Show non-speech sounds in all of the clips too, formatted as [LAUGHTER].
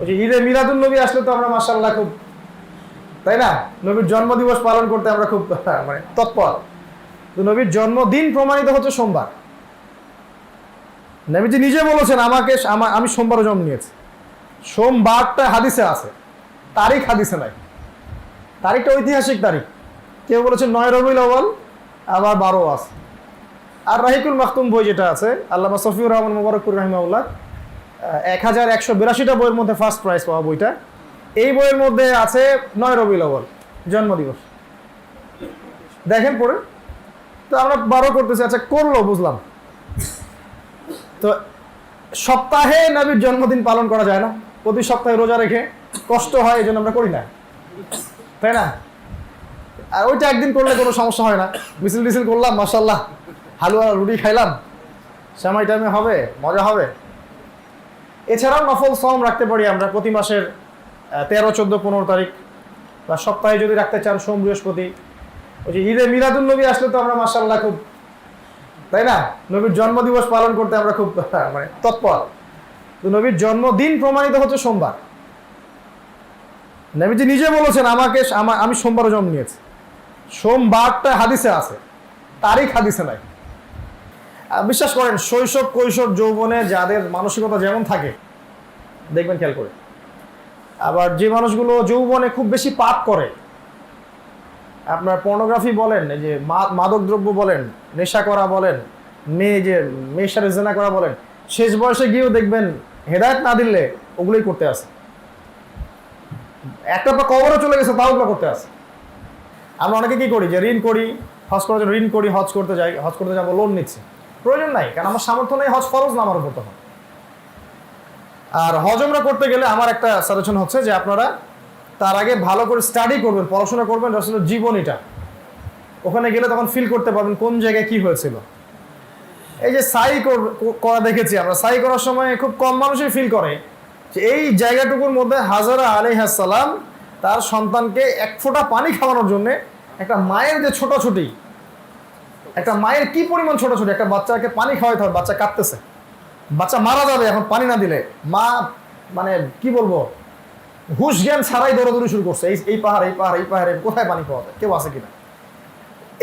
ওই ঈদে মিলাদুল নবী আসলে তো আমরা মাসাল্লাহ খুব, তাই না? নবীর জন্মদিবস পালন করতে আমরা খুব [LAUGHS] মানে তৎপর। তো নবীর জন্মদিন প্রমাণিত হচ্ছে সোমবার। নবীজি নিজে বলেছেন, আমাকে আমি সোমবারও জন্ম নিয়েছি। সোমবারটা হাদিসে আছে। তারিখ হাদিসে নাই। তারিখটা ঐতিহাসিক তারিখ। কেউ বলেছে নয় রবিউল আউয়াল, আবার বারো আছে। আর রাহিকুল মাখতুম বই যেটা আছে, আল্লামা সফিউর রহমান মুবারকুর রহিমাউল্লাহ এক হাজার একশো বিরাশিটা বইয়ের মধ্যে ফার্স্ট প্রাইজ পাওয়া বইটা। এই বইয়ের মধ্যে আছে নয় রবিউল আউয়াল জন্মদিবস। দেখেন পড়ে। তো আমরা বারো করতেছি আচ্ছা করল, বুঝলাম। তো সপ্তাহে নবীর জন্মদিন পালন করা যায় না। প্রতি সপ্তাহে রোজা রেখে কষ্ট হয়, এই জন্য আমরা করি না। তাই না? আর ওইটা একদিন করলে কোনো সমস্যা হয় না। মিছিল টিছিল করলাম মাসাল্লাহ হালুয়া রুটি খাইলাম। সময় টাইমে হবে, মজা হবে। এছাড়াও নফল সম রাখতে পারি আমরা প্রতি মাসের তেরো, চোদ্দ, পনেরো তারিখ। বা সপ্তাহে যদি রাখতে চান সোম, বৃহস্পতি। ওই যে ঈদে মিলাদুল নবী আসলে তো আমরা মাসাল্লাহ খুব, তাই না? নবীর জন্মদিবস পালন করতে আমরা খুব মানে তৎপর। তো নবীর জন্মদিন প্রমাণিত হচ্ছে সোমবার। নবীজি নিজে বলেছেন, আমাকে আমি সোমবারও জন্ম নিয়েছি। সোমবারটা হাদিসে আছে। তারিখ হাদিসে নাই। বিশ্বাস করেন, শৈশব কৈশোর যৌবনে যাদের মানসিকতা যেমন থাকে, দেখবেন খেয়াল করে। আবার যে মানুষগুলো যৌবনে খুব বেশি পাপ করে, আপনার পর্নোগ্রাফি বলেন, এই যে মা- মাদকদ্রব্য বলেন, নেশা করা বলেন মেয়ে যে মেয়ের সাথে জেনা করা বলেন, শেষ বয়সে গিয়েও দেখবেন হেদায়ত না দিলে ওগুলোই করতে আসে একটা পা কবরও চলে গেছে, তাও ওগুলো করতে আসে আমরা অনেকে কি করি, যে ঋণ করি হজ করার জন্য ঋণ করি, হজ করতে যাই, হজ করতে যাব লোন নিচ্ছি। প্রয়োজন নাই, কারণ আমার সামর্থ্য নেই, হজ ফরজ না আমার উপর তখন। আর হজ আমরা করতে গেলে আমার একটা সাজেশন হচ্ছে যে আপনারা তার আগে ভালো করে স্টাডি করবেন, পড়াশোনা করবেন রসুলের জীবনীটা। ওখানে গেলে তখন ফিল করতে পারবেন কোন জায়গায় কি হয়েছিল। এই যে সাই কর- দেখেছি আমরা সাই করার সময় খুব কম মানুষই ফিল করে যে এই জায়গাটুকুর মধ্যে হাজারা আলিহাসাল্লাম তার সন্তানকে এক ফোঁটা পানি খাওয়ানোর জন্য একটা মায়ের যে ছোটাছুটি একটা মায়ের কি পরিমাণ ছোটাছুটি? একটা বাচ্চাকে পানি খাওয়াইতে হবে, বাচ্চা কাঁদতেছে। বাচ্চা মারা যাবে, এখন পানি না দিলে। মা মানে কি বলব? হুশ জ্ঞান ছাড়াই দৌড়াদৌড়ি শুরু করছে। এই এই পাহাড় এই পাহাড়, এই পাহাড়ে কোথায় পানি পাওয়া যায়? কেউ আছে কিনা?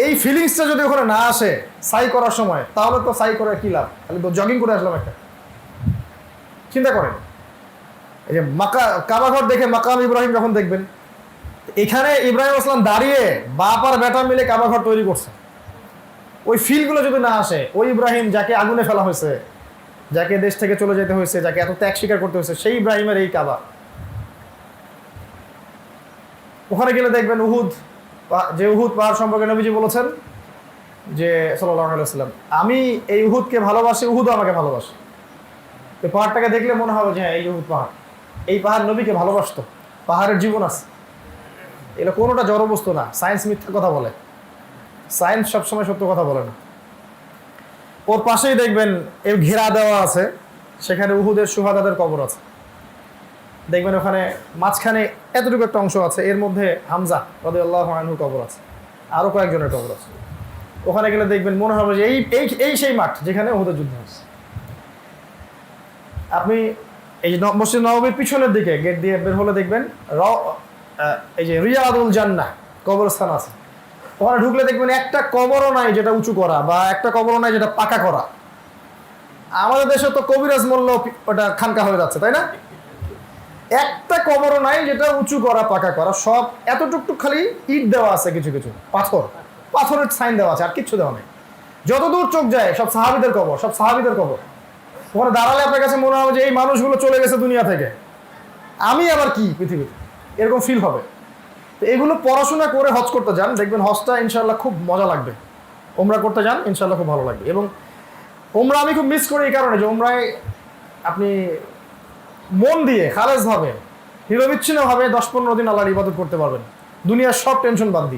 এই ফিলিংসটা যদি ওখানে না আসে সাই করার সময়, তাহলে তো সাই করে কি লাভ? খালি জগিং করে আসলাম একটা। চিন্তা করেন। এই যে মাকা কাবাঘর দেখে মাকাম ইব্রাহিম যখন দেখবেন, এখানে ইব্রাহিম আসলাম দাঁড়িয়ে বাপ আর বেটা মিলে কাবাঘর তৈরি করছে। ওই ফিলগুলো যদি না আসে, ওই ইব্রাহিম যাকে আগুনে ফেলা হয়েছে, যাকে দেশ থেকে চলে যেতে হয়েছে, যাকে এত ত্যাগ স্বীকার করতে হয়েছে, সেই ইব্রাহিমের এই কাবা। ওখানে গেলে দেখবেন উহুদ যে উহুদ পাহাড় সম্পর্কে নবীজি বলেছেন, যে আলাইসাল্লাম আমি এই উহুদকে ভালোবাসি উহুদ আমাকে ভালোবাসে। তো পাহাড়টাকে দেখলে মনে হবে যে হ্যাঁ এই উহুদ পাহাড়। এই পাহাড় নবীকে ভালোবাসতো, পাহাড়ের জীবন আছে। এটা কোনোটা জড়বস্তু না, সায়েন্স মিথ্যা কথা বলে। সায়েন্স সবসময় সত্য কথা বলে না। ওর পাশেই দেখবেন এর ঘেরা দেওয়া আছে, সেখানে উহুদের সুহাদাদের কবর আছে। দেখবেন ওখানে মাঝখানে এতটুকু একটা অংশ আছে, এর মধ্যে হামজা রদে আল্লাহ কবর আছে আরও কয়েকজনের কবর আছে। ওখানে গেলে দেখবেন মনে হবে যে এই এই এই সেই মাঠ যেখানে উহুদের যুদ্ধ হচ্ছে আপনি এই যে মসজিদ নবমীর পিছনের দিকে গেট দিয়ে বের হলে দেখবেন র এই যে রিয়াদুল জান্না কবরস্থান আছে। ওখানে ঢুকলে দেখবেন একটা কবরও নাই যেটা উঁচু করা বা একটা কবরও নাই যেটা পাকা করা। আমাদের দেশে তো কবিরাজ মূল্য ওটা খানকা হয়ে যাচ্ছে, তাই না? একটা কবরও নাই যেটা উঁচু করা, পাকা করা, সব এতটুকটুক খালি ইট দেওয়া আছে কিছু কিছু, পাথর। পাথরের সাইন দেওয়া আছে, আর কিচ্ছু দেওয়া নেই। যতদূর চোখ যায়, সব সাহাবিদের কবর, সব সাহাবিদের কবর। ওখানে দাঁড়ালে আপনার কাছে মনে হবে যে এই মানুষগুলো চলে গেছে দুনিয়া থেকে। আমি আবার কি পৃথিবীতে? এরকম ফিল হবে। তো এগুলো পড়াশোনা করে হজ করতে যান। দেখবেন হজটা ইনশাল্লাহ খুব মজা লাগবে। ওমরা করতে যান ইনশাল্লাহ খুব ভালো লাগবে। এবং ওমরা আমি খুব মিস করি এই কারণে যে ওমরায় আপনি মন দিয়ে খালেজভাবে নিরবিচ্ছিন্নভাবে দশ পনেরো দিন আল্লাহর ইবাদত করতে পারবেন। দুনিয়ার সব টেনশন বাদ দিয়ে।